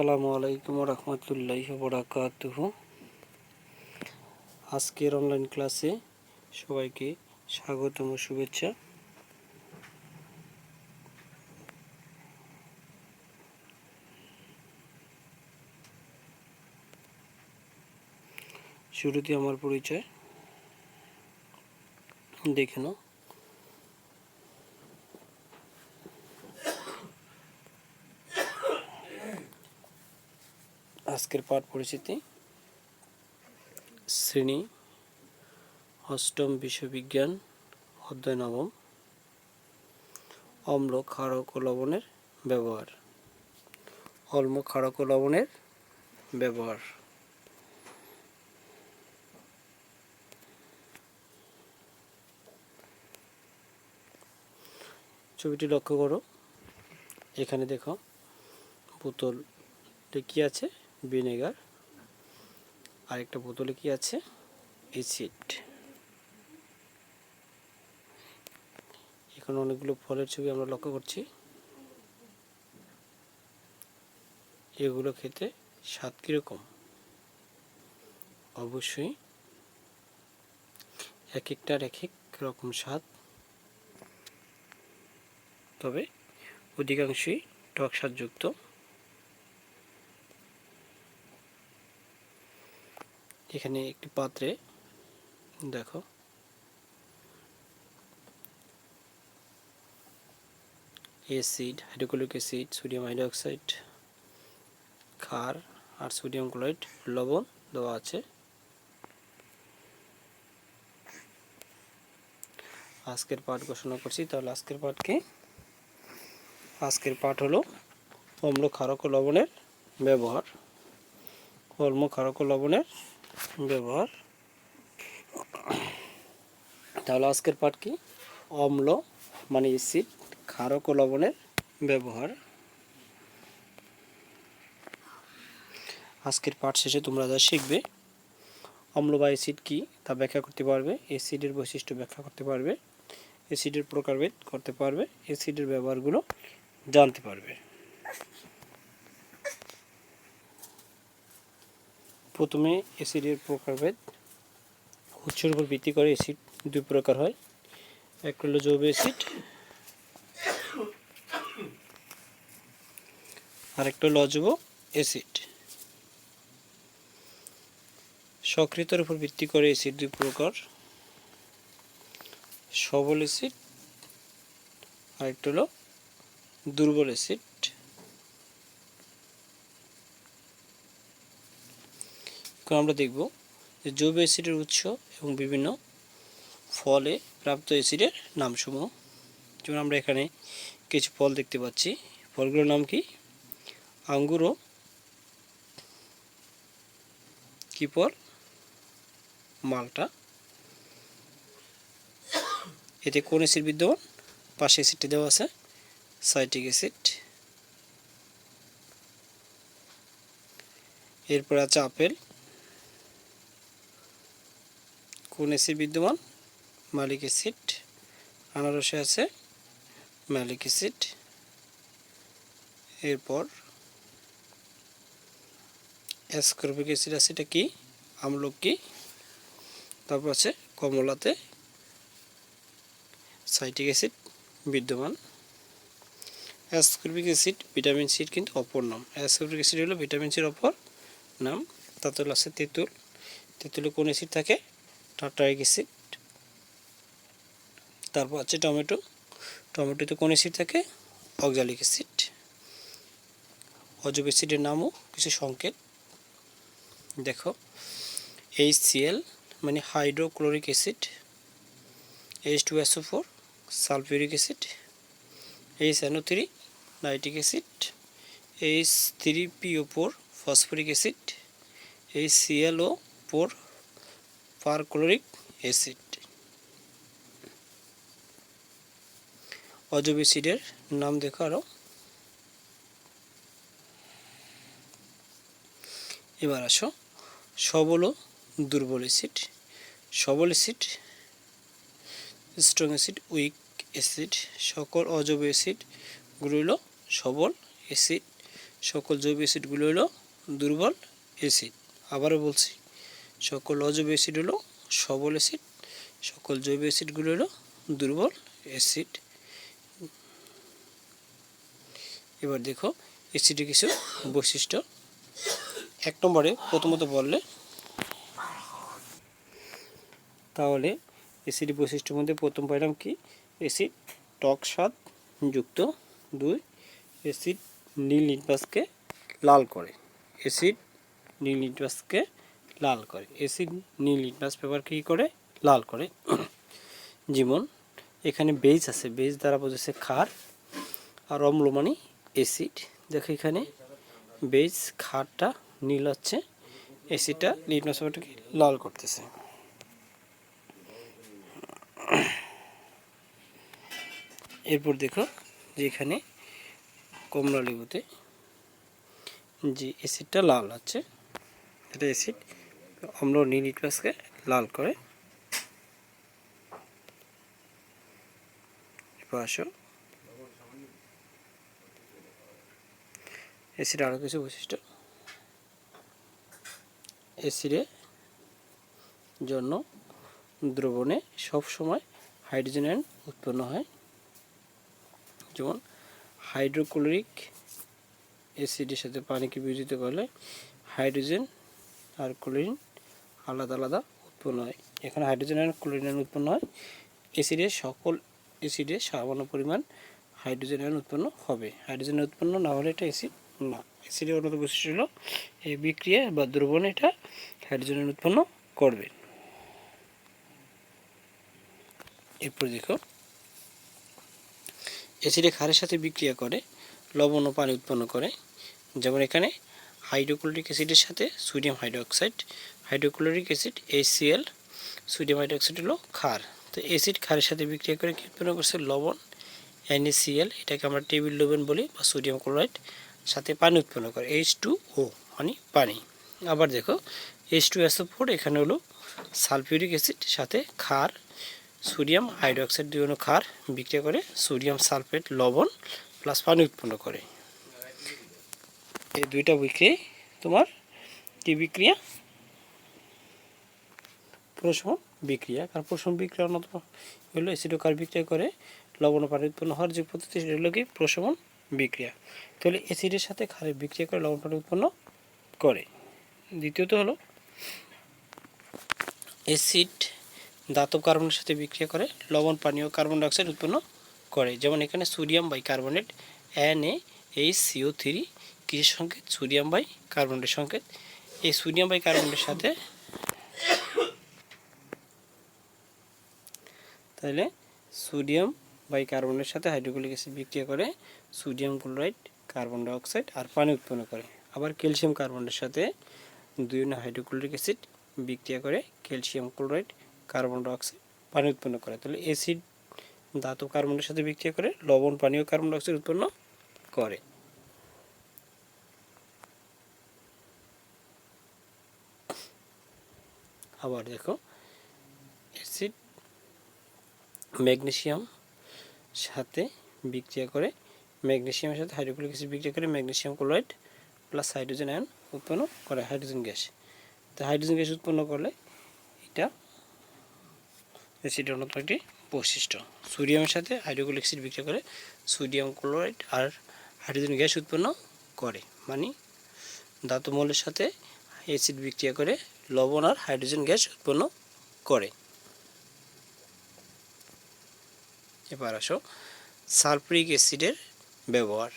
আসসালামু আলাইকুম রহমতুল্লাহ বরাকাতুহ আজকের অনলাইন ক্লাসে সবাইকে স্বাগতম শুভেচ্ছা। শুরুতে আমার পরিচয়। দেখে নাও। আজকের পাঠ পরিচিতি। শ্রেণি, অষ্টম বিশ্ববিজ্ঞান, অধ্যায় নবম। অম্ল ক্ষারক ও লবণের ব্যবহার। অম্ল ক্ষারক ও লবণের ব্যবহার। ছবিটি লক্ষ্য করো। এখানে দেখো বোতল কি আছে? ভিনেগার। আরেকটা বোতলে কি আছে? এসিড এখানে অনেকগুলো ফলের ছবি আমরা লক্ষ্য করছি। এগুলো খেতে স্বাদ কীরকম? অবশ্যই এক একটার এক এক রকম স্বাদ। তবে অধিকাংশই টক স্বাদযুক্ত। এখানে একটি পাত্রে, দেখো। Acid, hydrochloric acid, sodium hydroxide, ক্ষার আর সোডিয়াম ক্লোরাইড, লবণ দেওয়া আছে। আজকের পাঠ ঘোষণা করছি। তাহলে আজকের পাঠ কি আজকের পাঠ হলো অম্ল ক্ষারক লবণের ব্যবহার। অম্ল ক্ষারক লবণের ব্যবহার। তাহলে আজকের পাঠ কি? অম্ল মানে অ্যাসিড ক্ষারক ও লবণের ব্যবহার। আজকের পাঠ শেষে তোমরা যা শিখবে, অম্ল বা অ্যাসিড কি তা ব্যাখ্যা করতে পারবে অ্যাসিডের বৈশিষ্ট্য ব্যাখ্যা করতে পারবে অ্যাসিডের প্রকারভেদ করতে পারবে অ্যাসিডের ব্যবহারগুলো জানতে পারবে। প্রথমে অ্যাসিডের প্রকারভেদ, উৎসের উপর ভিত্তি করে অ্যাসিড দুই প্রকার হয়। এক হলো জৈব অ্যাসিড আরেকটা হলো অজৈব অ্যাসিড সক্রিয়তার উপর ভিত্তি করে অ্যাসিড দুই প্রকার, সবল অ্যাসিড আরেকটা হলো দুর্বল অ্যাসিড এখন আমরা দেখব যে জৈব অ্যাসিডের উৎস এবং বিভিন্ন ফলে প্রাপ্ত অ্যাসিডের নামসমূহ। যেমন আমরা এখানে কিছু ফল দেখতে পাচ্ছি। ফলগুলোর নাম কি? আঙ্গুর ও কি ফল? মালটা। এতে কোন অ্যাসিড বিদ্যমান? পাশে অ্যাসিডটি দেওয়া আছে, সাইট্রিক অ্যাসিড। এরপর আছে আপেল। কোন এসি বিদ্যমান? মালিক অ্যাসিড আনারসে আছে। মালিক অ্যাসিড এরপর অ্যাসকর্বিক অ্যাসিড আছে, এটা কি? আমলকি তারপর আছে কমলাতে। সাইটিক অ্যাসিড বিদ্যমান। অ্যাসকর্বিক অ্যাসিড, ভিটামিন সির কিন্তু অপর নাম। অ্যাসকর্বিক অ্যাসিড হলো ভিটামিন সির অপর নাম। তাতে আছে তেঁতুল। তেঁতুলে কোন অ্যাসিড থাকে? টার্টারিক অ্যাসিড তারপর আছে টমেটো। টমেটোতে কোন অ্যাসিড থাকে? অক্সালিক অ্যাসিড অজব অ্যাসিডের নামও কিছু সংকেত। দেখো এইচ সিএল মানে hydrochloric acid H two SO four sulphuric acid H NO three nitric acid H three PO four phosphoric acid H CLO four perchloric acid. অজব অ্যাসিডের নাম দেখো আরও এবার আসো, সবল দুর্বল অ্যাসিড। সবল acid, strong acid, weak acid, সকল অজব অ্যাসিডগুলো হলো সবল অ্যাসিড, সকল জৈব অ্যাসিডগুলো হলো দুর্বল অ্যাসিড। আবারও বলছি সকল অজৈব অ্যাসিড হলো সবল অ্যাসিড, সকল জৈব অ্যাসিডগুলো হলো দুর্বল অ্যাসিড। এবার দেখো অ্যাসিডের কিছু বৈশিষ্ট্য। এক নম্বরে প্রথমত বললে, তাহলে অ্যাসিড বৈশিষ্ট্যের মধ্যে প্রথম পাইলাম কি? অ্যাসিড টক স্বাদ যুক্ত দুই, অ্যাসিড নীল লিটমাসকে লাল করে। অ্যাসিড নীল লিটমাসকে লাল করে। অ্যাসিড নীল লিটমাস পেপার কী করে? লাল করে। যেমন এখানে বেজ আছে। বেজ দ্বারা বোঝাচ্ছে ক্ষার আর অম্ল মানে অ্যাসিড দেখো এখানে বেজ ক্ষারটা নীল হচ্ছে। অ্যাসিডটা লিটমাস পেপারটাকে লাল করতেছে। এরপর দেখো যে এখানে কমলা লেবুতে যে অ্যাসিডটা লাল আছে এটা অ্যাসিড অম্ল নীল ইটমাসকে লাল করে। আসো। অ্যাসিড আরও কিছু বৈশিষ্ট্য। অ্যাসিডের জন্য দ্রবণে সব সময় হাইড্রোজেন আয়ন উৎপন্ন হয়। যেমন হাইড্রোক্লোরিক অ্যাসিডের সাথে পানিকে বিয়োজিত করলে হাইড্রোজেন আর ক্লোরিন আলাদা আলাদা উৎপন্ন হয়। এখানে হাইড্রোজেন আর ক্লোরিন আয়ন উৎপন্ন হয়। অ্যাসিডের সকল অ্যাসিডে সামান্য পরিমাণ হাইড্রোজেন আয়ন উৎপন্ন হবে। হাইড্রোজেন উৎপন্ন না হলে এটা অ্যাসিড না। অ্যাসিডের অন্যত বৈশিষ্ট্য হলো এই বিক্রিয়া বা দ্রবণে এটা হাইড্রোজেন আয়ন উৎপন্ন করবে। এরপর দেখো। অ্যাসিডে ক্ষারের সাথে বিক্রিয়া করে, লবণ ও পানি উৎপন্ন করে। যেমন এখানে হাইড্রোক্লোরিক অ্যাসিডের সাথে sodium hydroxide hydrochloric acid HCL sodium hydroxide হলো ক্ষার। তো অ্যাসিড ক্ষারের সাথে বিক্রিয়া করে কী উৎপন্ন করছে? লবণ এনএসিএল এটাকে আমরা টেবিল লবণ বলি বা সোডিয়াম ক্লোরাইড সাথে পানি উৎপন্ন করে এইচ টু ও মানে পানি। আবার দেখো এইচ টু এসও ফোর এখানে হলো সালফিউরিক অ্যাসিড সাথে ক্ষার, সোডিয়াম হাইড্রোক্সাইড দুই ক্ষার বিক্রিয়া করে সোডিয়াম সালফেট, লবণ প্লাস পানি উৎপন্ন করে। এই দুইটা বিক্রিয়া তোমার কি বিক্রিয়া? প্রশমন বিক্রিয়া। কারণ প্রশমন বিক্রিয়া অন্যতম হলো অ্যাসিড ও বিক্রিয়া করে লবণ পানি উৎপন্ন হওয়ার যে পদ্ধতি, সেটা হলো কি? প্রশমন বিক্রিয়া। তাহলে অ্যাসিডের সাথে ক্ষারের বিক্রিয়া করে লবণ পানি উৎপন্ন করে। দ্বিতীয়ত হলো অ্যাসিড ধাতব কার্বনের সাথে বিক্রিয়া করে লবণ, পানি ও কার্বন ডাইঅক্সাইড উৎপন্ন করে। যেমন এখানে sodium bicarbonate N A H CO three কিসের সংকেত? সোডিয়াম বাই কার্বনেটের সংকেত। এই সোডিয়াম বাই কার্বনেটের সাথে তাহলে সোডিয়াম বাই কার্বনের সাথে হাইড্রোক্লোরিক অ্যাসিড বিক্রিয়া করে সোডিয়াম ক্লোরাইড, কার্বন ডাইঅক্সাইড আর পানি উৎপন্ন করে। আবার ক্যালসিয়াম কার্বনের সাথে দুই হাইড্রোক্লোরিক অ্যাসিড বিক্রিয়া করে ক্যালসিয়াম ক্লোরাইড, কার্বন ডাইঅক্সাইড, পানি উৎপন্ন করে। তাহলে অ্যাসিড ধাতব কার্বনের সাথে বিক্রিয়া করে, লবণ পানি ও কার্বন ডাইঅক্সাইড উৎপন্ন করে। আবার দেখো অ্যাসিড ম্যাগনেসিয়াম সাথে বিক্রিয়া করে ম্যাগনেসিয়ামের সাথে হাইড্রোক্লোরিক অ্যাসিড বিক্রিয়া করে magnesium chloride plus hydrogen ion উৎপন্ন করে, হাইড্রোজেন গ্যাস। তো হাইড্রোজেন গ্যাস উৎপন্ন করলে এটা অ্যাসিডের অন্যতম একটি বৈশিষ্ট্য। সোডিয়ামের সাথে হাইড্রোক্লোরিক অ্যাসিড বিক্রিয়া করে সোডিয়াম ক্লোরাইড আর হাইড্রোজেন গ্যাস উৎপন্ন করে মানে ধাতু সাথে অ্যাসিড বিক্রিয়া করে লবণ আর হাইড্রোজেন গ্যাস উৎপন্ন করে। এবার আসো সালফ্রিক অ্যাসিডের ব্যবহার।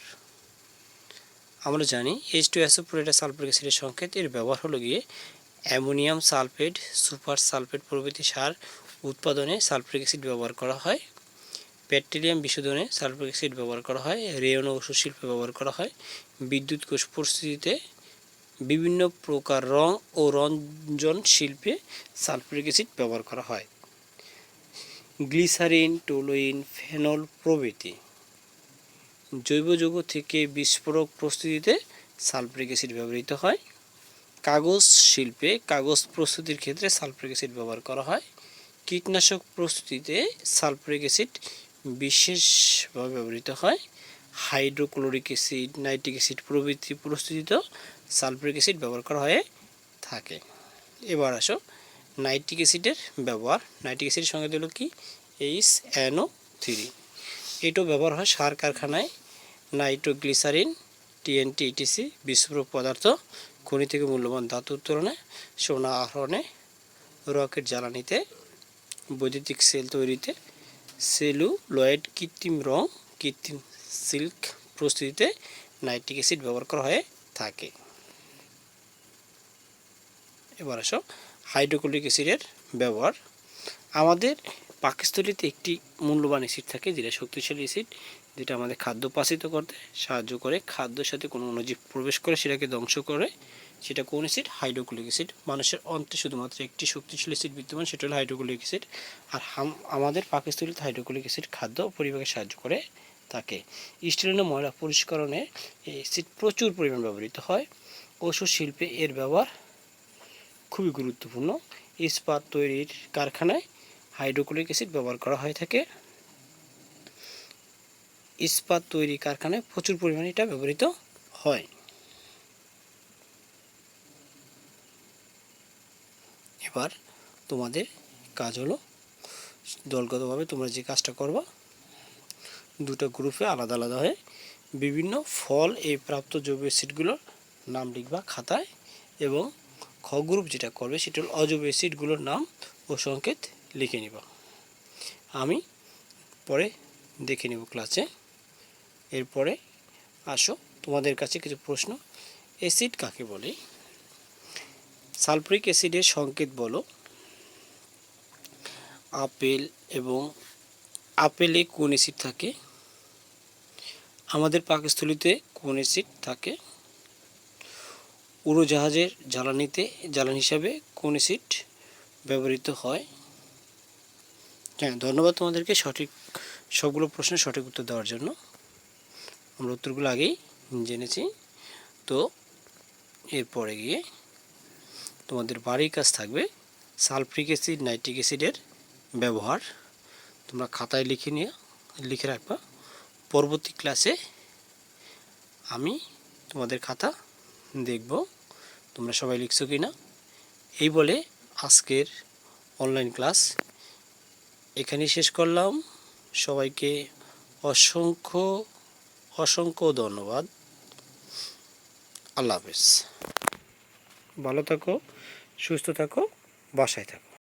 আমরা জানি এইচ টু অ্যাসোফোর এটা সালফ্রিক অ্যাসিডের সংকেত। এর ব্যবহার হলো গিয়ে অ্যামোনিয়াম সালফেট, সুপার সালফেট প্রভৃতি সার উৎপাদনে সালফ্রিক অ্যাসিড ব্যবহার করা হয়। পেট্রোলিয়াম বিশোধনে সালফ্রিক অ্যাসিড ব্যবহার করা হয়। রেয়ন ওষুধ শিল্পে ব্যবহার করা হয়। বিদ্যুৎ কোষ পরিস্থিতিতে বিভিন্ন প্রকার রং ও রঞ্জন শিল্পে সালফ্রিক অ্যাসিড ব্যবহার করা হয়। গ্লিসারিন, টোলোইন, ফেনল প্রভৃতি। জৈব যৌগ থেকে বিস্ফোরক প্রস্তুতিতে সালফ্রিক অ্যাসিড ব্যবহৃত হয়। কাগজ শিল্পে কাগজ প্রস্তুতির ক্ষেত্রে সালফ্রিক অ্যাসিড ব্যবহার করা হয়। কীটনাশক প্রস্তুতিতে সালফ্রিক অ্যাসিড বিশেষভাবে ব্যবহৃত হয়। হাইড্রোক্লোরিক অ্যাসিড, নাইট্রিক অ্যাসিড প্রভৃতি প্রস্তুতিতেও সালফিউরিক অ্যাসিড ব্যবহার করা হয়ে থাকে। এবার আসো নাইট্রিক অ্যাসিডের ব্যবহার। নাইট্রিক অ্যাসিডের সঙ্গে দিল কি? এইচ এনও থ্রি এটাও ব্যবহার হয় সার কারখানায় নাইট্রোগ্লিসারিন টিএনটি ইটিসি বিস্ফোরক পদার্থ, খনি থেকে মূল্যবান ধাতু উত্তোলনে, সোনা আহরণে, রকেট জ্বালানিতে, বৈদ্যুতিক সেল তৈরিতে, সেলুলয়েড, কৃত্রিম রং, কৃত্রিম সিল্ক প্রস্তুতিতে নাইট্রিক অ্যাসিড ব্যবহার করা হয়ে থাকে। এবার আসো। হাইড্রোক্লোরিক অ্যাসিডের ব্যবহার। আমাদের পাকস্থলীতে একটি মূল্যবান অ্যাসিড থাকে, যেটা শক্তিশালী অ্যাসিড, যেটা আমাদের খাদ্য পাচিত করতে সাহায্য করে। খাদ্যের সাথে কোনো অণুজীব প্রবেশ করে, সেটাকে ধ্বংস করে। সেটা কোন অ্যাসিড? Hydrochloric acid. মানুষের অন্তে শুধুমাত্র একটি শক্তিশালী অ্যাসিড বিদ্যমান, সেটা হলো হাইড্রোক্লোরিক অ্যাসিড। আর আমাদের পাকস্থলীতে হাইড্রোক্লোরিক অ্যাসিড খাদ্য পরিপাকে সাহায্য করে থাকে। স্টিলের ময়লা পরিষ্করণে এই অ্যাসিড প্রচুর পরিমাণ ব্যবহৃত হয়। ওষুধ শিল্পে এর ব্যবহার খুবই গুরুত্বপূর্ণ ইস্পাত তৈরির কারখানায় হাইড্রোক্লোরিক অ্যাসিড ব্যবহার করা হয়ে থাকে। ইস্পাত তৈরি কারখানায় প্রচুর পরিমাণে এটা ব্যবহৃত হয়। এবার তোমাদের কাজ হলো দলগতভাবে তোমরা যে কাজটা করবা, দুটো গ্রুপে আলাদা আলাদা হয়ে বিভিন্ন ফল এই প্রাপ্ত জৈব অ্যাসিডগুলোর নাম লিখবা খাতায় এবং খ গ্রুপ যেটা করবে, সেটা হলো অজৈব অ্যাসিডগুলোর নাম ও সংকেত লিখে নিবা। আমি পরে দেখে নেব ক্লাসে এরপরে আসো, তোমাদের কাছে কিছু প্রশ্ন। অ্যাসিড কাকে বলে? সালফ্রিক অ্যাসিডের সংকেত বলো। আপেল এবং আপেলে কোন অ্যাসিড থাকে? আমাদের পাকস্থলিতে কোন অ্যাসিড থাকে? উড়োজাহাজের জ্বালানিতে, জ্বালানি হিসাবে কোন অ্যাসিড ব্যবহৃত হয়? হ্যাঁ ধন্যবাদ তোমাদেরকে সঠিক সবগুলো প্রশ্নের সঠিক উত্তর দেওয়ার জন্য। আমরা উত্তরগুলো আগেই জেনেছি। তো, এরপরে গিয়ে তোমাদের বাড়ির কাজ থাকবে সালফ্রিক অ্যাসিড, নাইট্রিক অ্যাসিডের ব্যবহার। তোমরা খাতায় লিখে নিয়ে লিখে রাখবা। পরবর্তী ক্লাসে আমি তোমাদের খাতা দেখব তোমরা সবাই লিখছো কি না এই বলে আজকের অনলাইন ক্লাস এখানেই শেষ করলাম। সবাইকে অসংখ্য অসংখ্য ধন্যবাদ। আল্লাহ হাফেজ। ভালো থাকো, সুস্থ থাকো, বাসায় থাকো।